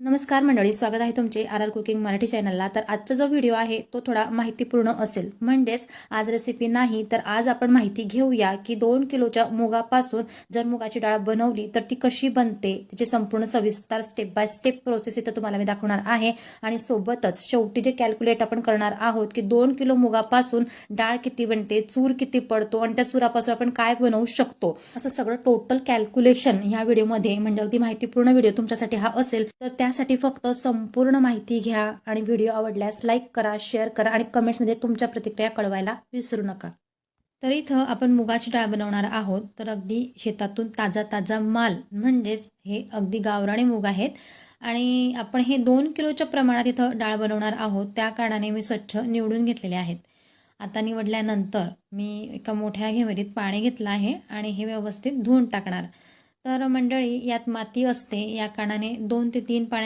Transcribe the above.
नमस्कार मंडळी स्वागत आहे तुमचे आर आर कुकिंग मराठी चॅनलला. तर आजचा जो व्हिडिओ आहे तो थोडा माहितीपूर्ण असेल. म्हणजेच आज रेसिपी नाही तर आज आपण माहिती घेऊया की दोन किलोच्या मुगापासून जर मुगाची डाळ बनवली तर ती कशी बनते? त्याची संपूर्ण सविस्तर स्टेप बाय स्टेप प्रोसेस इथं तुम्हाला मी दाखवणार आहे. आणि सोबतच शेवटी जे कॅल्क्युलेट आपण करणार आहोत की दोन किलो मुगापासून डाळ किती बनते चूर किती पडतो आणि त्या चुरापासून आपण काय बनवू शकतो? असं सगळं टोटल कॅल्क्युलेशन ह्या व्हिडिओमध्ये म्हणजे अगदी माहितीपूर्ण व्हिडिओ तुमच्यासाठी हा असेल तर त्या त्यासाठी फक्त संपूर्ण माहिती घ्या आणि व्हिडिओ आवडल्यास लाईक करा शेअर करा आणि कमेंट्समध्ये तुमच्या प्रतिक्रिया कळवायला विसरू नका. तर इथं आपण मुगाची डाळ बनवणार आहोत. तर अगदी शेतातून ताजा ताजा माल म्हणजेच हे अगदी गावराणे मूग आहेत. आणि आपण हे दोन किलोच्या प्रमाणात इथं डाळ बनवणार आहोत. त्या कारणाने मी स्वच्छ निवडून घेतलेले आहेत. आता निवडल्यानंतर मी एका मोठ्या घेवरीत पाणी घेतलं आहे आणि हे व्यवस्थित धुवून टाकणार. तर मंडळी यात माती असते. या कारणाने दोन ते तीन पाण्या